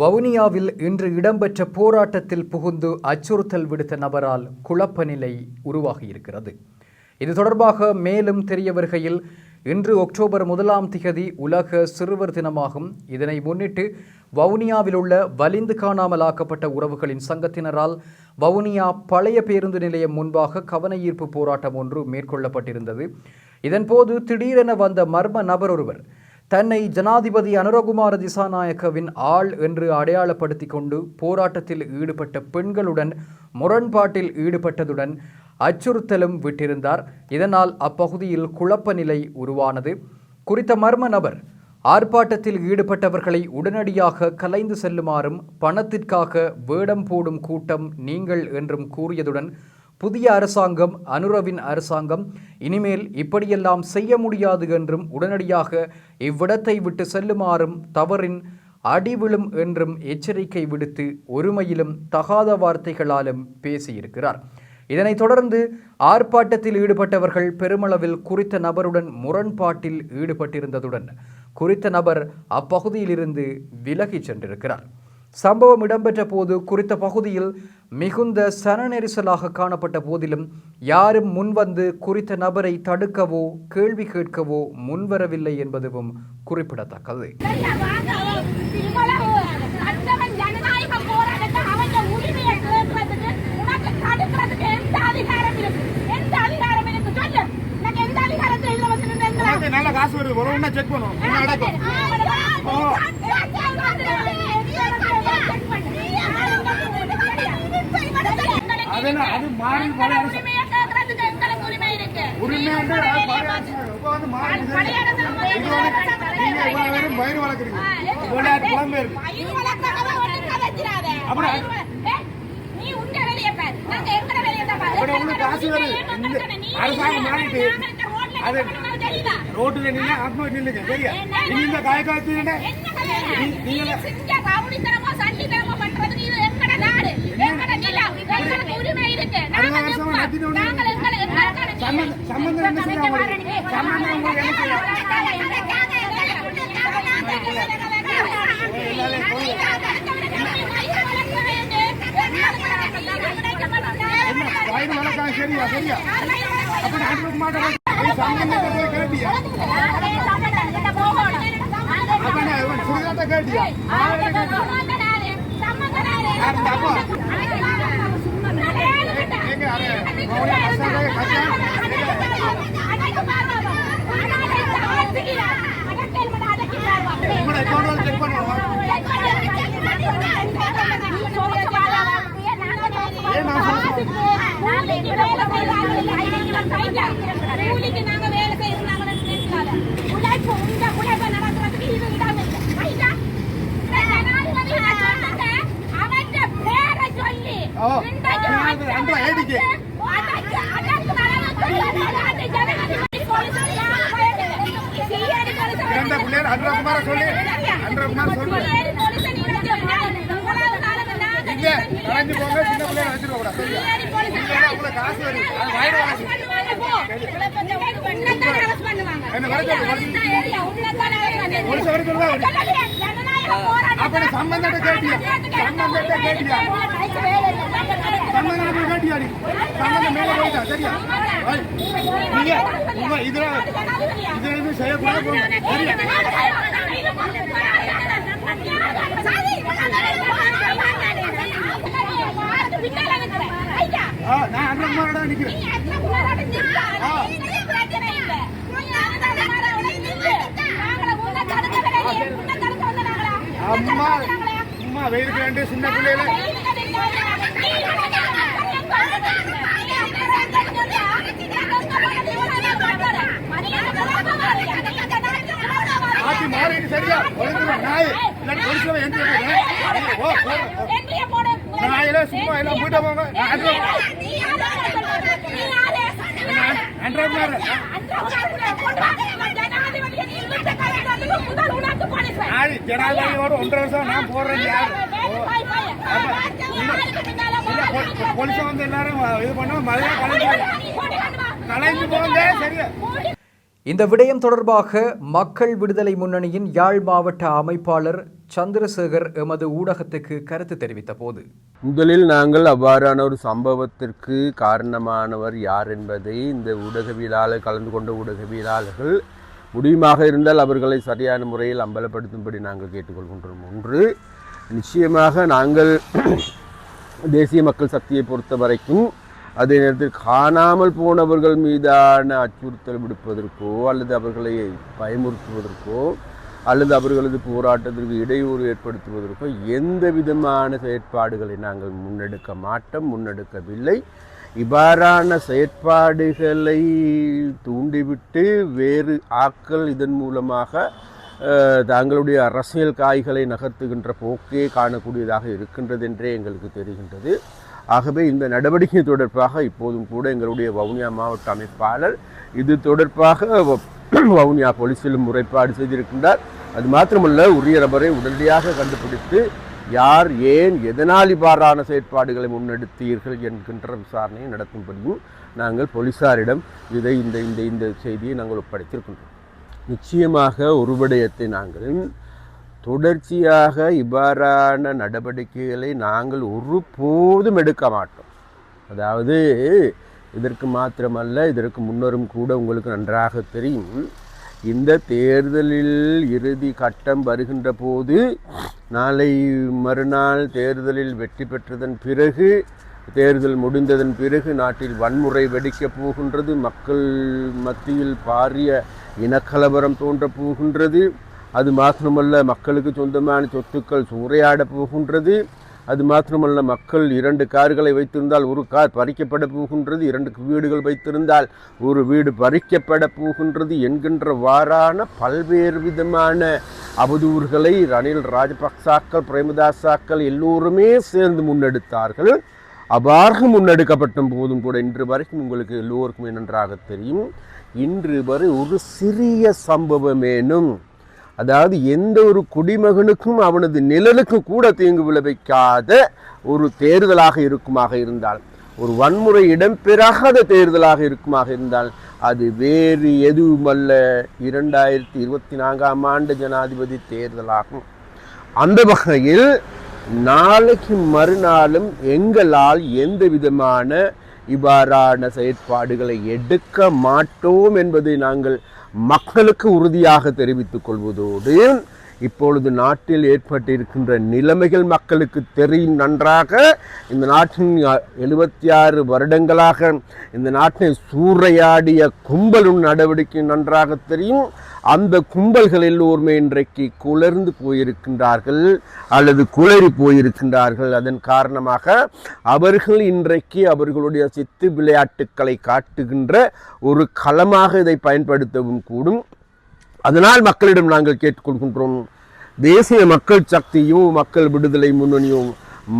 வவுனியாவில் இன்று இடம்பெற்ற போராட்டத்தில் புகுந்து அச்சுறுத்தல் விடுத்த நபரால் குழப்ப நிலை உருவாகியிருக்கிறது. இது தொடர்பாக மேலும் தெரிய வருகையில் இன்று அக்டோபர் முதலாம் திகதி உலக சிறுவர் தினமாகும். இதனை முன்னிட்டு வவுனியாவில் உள்ள வலிந்து காணாமலாக்கப்பட்ட உறவுகளின் சங்கத்தினரால் வவுனியா பழைய பேருந்து நிலையம் முன்பாக கவன ஈர்ப்பு போராட்டம் ஒன்று மேற்கொள்ளப்பட்டிருந்தது. இதன்போது திடீரென வந்த மர்ம நபர் ஒருவர் தன்னை ஜனாதிபதி அனுரகுமார திசாநாயக்கவின் ஆள் என்று அடையாளப்படுத்தி கொண்டு போராட்டத்தில் ஈடுபட்ட பெண்களுடன் முரண்பாட்டில் ஈடுபட்டதுடன் அச்சுறுத்தலும் விட்டிருந்தார். இதனால் அப்பகுதியில் குழப்ப நிலை உருவானது. குறித்த மர்ம நபர் ஆர்ப்பாட்டத்தில் ஈடுபட்டவர்களை உடனடியாக கலைந்து செல்லுமாறும் பணத்திற்காக வேடம் போடும் கூட்டம் நீங்கள் என்றும் கூறியதுடன் புதிய அரசாங்கம் அனுரவின் அரசாங்கம் இனிமேல் இப்படியெல்லாம் செய்ய முடியாது என்றும் உடனடியாக இவ்விடத்தை விட்டு செல்லுமாறும் தவறின் அடிவிழும் என்றும் எச்சரிக்கை விடுத்து ஒருமையிலும் தகாத வார்த்தைகளாலும் பேசியிருக்கிறார். இதனைத் தொடர்ந்து ஆர்ப்பாட்டத்தில் ஈடுபட்டவர்கள் பெருமளவில் குறித்த நபருடன் முரண்பாட்டில் ஈடுபட்டிருந்ததுடன் குறித்த நபர் அப்பகுதியிலிருந்து விலகிச் சென்றிருக்கிறார். சம்பவம் இடம்பெற்ற போது குறித்த பகுதியில் மிகுந்த சன நெரிசலாக காணப்பட்ட போதிலும் யாரும் முன்வந்து குறித்த நபரை தடுக்கவோ கேள்வி கேட்கவோ முன்வரவில்லை என்பதுவும் குறிப்பிடத்தக்கது உனக்கு நல்ல காசு வருது ஒரு ஒண்ணா செக் பண்ணுவோம் என்ன நடக்கும் அதெல்லாம் அது மாறி பழைய அரசு உரிமை வந்து அது பழைய அரசு இப்ப வந்து மாறி இது வந்து நீங்க இவ்வளவு பேரும் பயிர் வளர்க்குறீங்க. குழம்பு இருக்கு. அப்புறம் அது ரோட்டுல நின்று ஆத்மா நில்லுங்க. சரியா? நீங்க இந்த காய செய்ய உங்களுக்கு சம்பந்தம் என்ன சரியா சரியா அப்ப நாட்டு மாட்டோம் சம்பந்தத்தை போய் கேட்டியா அப்ப சுடுகாட்ட கேட்டியா நாங்க வேலை செய்யறாங்க உழைப்பு உங்க உழைப்பை நடத்துறதுக்கு இது இடம் இல்லை ஐயா ஜனாதிபதி நான் சொன்னதை அவற்றை பேரை சொல்லி ஓ, இன்றைக்கு ஜனாதிபதி அன்றா ஏடிக்கு. அதற்கு அதற்கு நடந்து ஜனாதிபதி போலீஸ் சிஐடி போலீஸ் இறந்த பிள்ளைகள் அன்றகுமார சொல்லி அன்றகுமார சொல்லி சிஐடி கலைஞ்சு போங்க சின்ன பிள்ளைகளை வச்சிருக்க கூடாது சரியா உங்களுக்கு காசு வரும் அது என்ன வரைக்கும் சொல்லு, வர சொல்லு. அப்ப சம்பந்தத்தை கேட்டியா? சம்பந்தத்தை கேட்டியா? சம்பந்தத்தை கேட்டியா நீ சம்பந்தம் மேல போயிட்டா சரியா? நீங்க உங்க இதுல இதுல எதுவும் செய்யக்கூடாது சரியா? வேண்டிய சின்ன பிள்ளைகளை ஆட்சி மாறிட்டு சரியா? ஒழுங்கு நாய். இல்லாட்டி பொலிசுல எந்த ஓ போ. நாயில சும்மா எல்லாம் போயிட்டு போங்க. ஜனாதிபதியோட ஒன்றரை வருஷம் நான் போடுறேன் யாரு? போலீஸ் வந்து எல்லாரும் இது கலைஞ்சு போங்க சரியா இந்த விடயம் தொடர்பாக மக்கள் விடுதலை முன்னணியின் யாழ் மாவட்ட அமைப்பாளர் சந்திரசேகர் எமது ஊடகத்துக்கு கருத்து தெரிவித்த போது முதலில் நாங்கள் அவ்வாறான ஒரு சம்பவத்திற்கு காரணமானவர் யார் என்பதை இந்த ஊடகவியலாளர் கலந்து கொண்ட ஊடகவியலாளர்கள் முடியுமாக இருந்தால் அவர்களை சரியான முறையில் அம்பலப்படுத்தும்படி நாங்கள் கேட்டுக்கொள்கின்றோம். ஒன்று நிச்சயமாக நாங்கள் தேசிய மக்கள் சக்தியை பொறுத்த வரைக்கும் அதே நேரத்தில் காணாமல் போனவர்கள் மீதான அச்சுறுத்தல் விடுப்பதற்கோ அல்லது அவர்களை பயமுறுத்துவதற்கோ அல்லது அவர்களது போராட்டத்திற்கு இடையூறு ஏற்படுத்துவதற்கோ எந்த விதமான செயற்பாடுகளை நாங்கள் முன்னெடுக்க மாட்டோம் முன்னெடுக்கவில்லை. இவ்வாறான செயற்பாடுகளை தூண்டிவிட்டு வேறு ஆக்கள் இதன் மூலமாக தங்களுடைய அரசியல் காய்களை நகர்த்துகின்ற போக்கே காணக்கூடியதாக இருக்கின்றது என்றே எங்களுக்கு தெரிகின்றது. ஆகவே இந்த நடவடிக்கை தொடர்பாக இப்போதும் கூட எங்களுடைய வவுனியா மாவட்ட அமைப்பாளர் இது தொடர்பாக வ- வவுனியா போலீஸிலும் முறைப்பாடு செய்திருக்கின்றார். அது மாத்திரமல்ல உரிய நபரை உடனடியாக கண்டுபிடித்து யார் ஏன் எதனால் இவ்வாறான செயற்பாடுகளை முன்னெடுத்தீர்கள் என்கின்ற விசாரணையை நடத்தும்படியும் நாங்கள் போலீசாரிடம் இதை இந்த இந்த இந்த செய்தியை நாங்கள் ஒப்படைத்திருக்கின்றோம். நிச்சயமாக உருவடையத்தை நாங்கள் தொடர்ச்சியாக இவ்வாறான நடவடிக்கைகளை நாங்கள் ஒருபோதும் எடுக்க மாட்டோம். அதாவது இதற்கு மாத்திரமல்ல இதற்கு முன்னரும் கூட உங்களுக்கு நன்றாக தெரியும். இந்த தேர்தலில் இறுதி கட்டம் வருகின்ற போது நாளை மறுநாள் தேர்தலில் வெற்றி பெற்றதன் பிறகு தேர்தல் முடிந்ததன் பிறகு நாட்டில் வன்முறை வெடிக்கப் போகின்றது மக்கள் மத்தியில் பாரிய இனக்கலவரம் தோன்றப் போகின்றது. அது மாத்திரமல்ல மக்களுக்கு சொந்தமான சொத்துக்கள் சூறையாடப் போகின்றது. அது மாத்திரமல்ல மக்கள் இரண்டு கார்களை வைத்திருந்தால் ஒரு கார் பறிக்கப்பட போகின்றது இரண்டு வீடுகள் வைத்திருந்தால் ஒரு வீடு பறிக்கப்பட போகின்றது என்கின்ற வாரான பல்வேறு விதமான அவதூறுகளை ரணில் ராஜபக்சாக்கள் பிரேமதாசாக்கள் எல்லோருமே சேர்ந்து முன்னெடுத்தார்கள். அவ்வாறு முன்னெடுக்கப்பட்ட போதும் கூட இன்று வரைக்கும் உங்களுக்கு எல்லோருக்குமே நன்றாக தெரியும். இன்று வரை ஒரு சிறிய சம்பவமேனும் அதாவது எந்த ஒரு குடிமகனுக்கும் அவனது நிழலுக்கு கூட தீங்கு விளைவிக்காத ஒரு தேர்தலாக இருக்குமாக இருந்தால் ஒரு வன்முறை இடம்பெறாத தேர்தலாக இருக்குமாக இருந்தால் அது வேறு எதுவுமல்ல. இரண்டாயிரத்தி இருபத்தி நான்காம் ஆண்டு ஜனாதிபதி தேர்தலாகும். அந்த வகையில் நாளைக்கு மறுநாளும் எங்களால் எந்த விதமான இவ்வாறான செயற்பாடுகளை எடுக்க மாட்டோம் என்பதை நாங்கள் மக்களுக்கு உறுதியாக தெரிவித்துக் கொள்வதோடு இப்பொழுது நாட்டில் ஏற்பட்டிருக்கின்ற நிலைமைகள் மக்களுக்கு தெரியும் நன்றாக. இந்த நாட்டின் எழுபத்தி ஆறு வருடங்களாக இந்த நாட்டை சூறையாடிய கும்பலும் நடவடிக்கை நன்றாக தெரியும். அந்த கும்பல்கள் எல்லோருமே இன்றைக்கு குளர்ந்து போயிருக்கின்றார்கள் அல்லது குளறி போயிருக்கின்றார்கள். அதன் காரணமாக அவர்கள் இன்றைக்கு அவர்களுடைய சித்து விளையாட்டுக்களை காட்டுகின்ற ஒரு களமாக இதை பயன்படுத்தவும் கூடும். அதனால் மக்களிடம் நாங்கள் கேட்டுக்கொள்கின்றோம். தேசிய மக்கள் சக்தியும் மக்கள் விடுதலை முன்னணியும்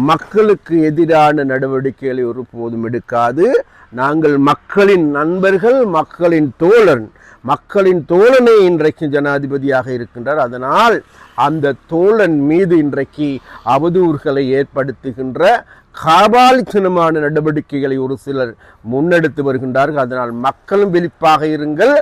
மக்களுக்கு எதிரான நடவடிக்கைகளை ஒருபோதும் எடுக்காது. நாங்கள் மக்களின் நண்பர்கள் மக்களின் தோழன். மக்களின் தோழனே இன்றைக்கு ஜனாதிபதியாக இருக்கின்றார். அதனால் அந்த தோழன் மீது இன்றைக்கு அவதூறுகளை ஏற்படுத்துகின்ற காபாலித்தனமான நடவடிக்கைகளை ஒரு சிலர் முன்னெடுத்து வருகின்றார்கள். அதனால் மக்களும் விழிப்பாக இருங்கள்.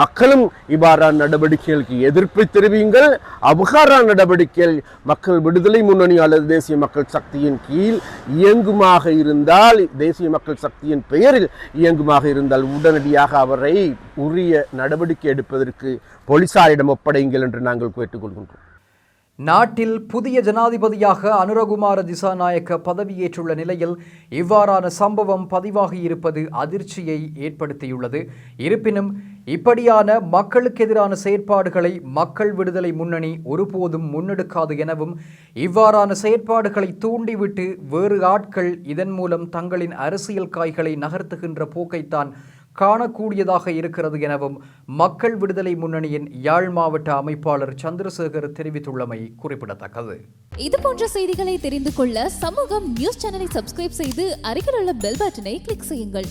மக்களும் இவ்வாறான நடவடிக்கைகளுக்கு எதிர்ப்பை தெரிவியுங்கள். அவ்வாறான நடவடிக்கைகள் மக்கள் விடுதலை முன்னணி அல்லது தேசிய மக்கள் சக்தியின் கீழ் இயங்குமாக இருந்தால் தேசிய மக்கள் சக்தியின் பெயரில் இயங்குமாக இருந்தால் உடனடியாக அவரை உரிய நடவடிக்கை எடுப்பதற்கு போலீசாரிடம் ஒப்படையுங்கள் என்று நாங்கள் கேட்டுக்கொள்கின்றோம். நாட்டில் புதிய ஜனாதிபதியாக அனுரகுமார திசாநாயக்க பதவியேற்றுள்ள நிலையில் இவ்வாறான சம்பவம் பதிவாகியிருப்பது அதிர்ச்சியை ஏற்படுத்தியுள்ளது. இருப்பினும் இப்படியான மக்களுக்கு எதிரான செயற்பாடுகளை மக்கள் விடுதலை முன்னணி ஒருபோதும் முன்னெடுக்காது எனவும் இவ்வாறான செயற்பாடுகளை தூண்டிவிட்டு வேறு ஆட்கள் இதன் மூலம் தங்களின் அரசியல் காய்களை நகர்த்துகின்ற போக்கைத்தான் காணக்கூடியதாக இருக்கிறது எனவும் மக்கள் விடுதலை முன்னணியின் யாழ் மாவட்ட அமைப்பாளர் சந்திரசேகர் தெரிவித்துள்ளமை குறிப்பிடத்தக்கது. இது போன்ற செய்திகளை தெரிந்து கொள்ள சமூகம் நியூஸ் சேனலை சப்ஸ்கிரைப் செய்து அருகில் உள்ள பெல் பட்டனை கிளிக் செய்யுங்கள்.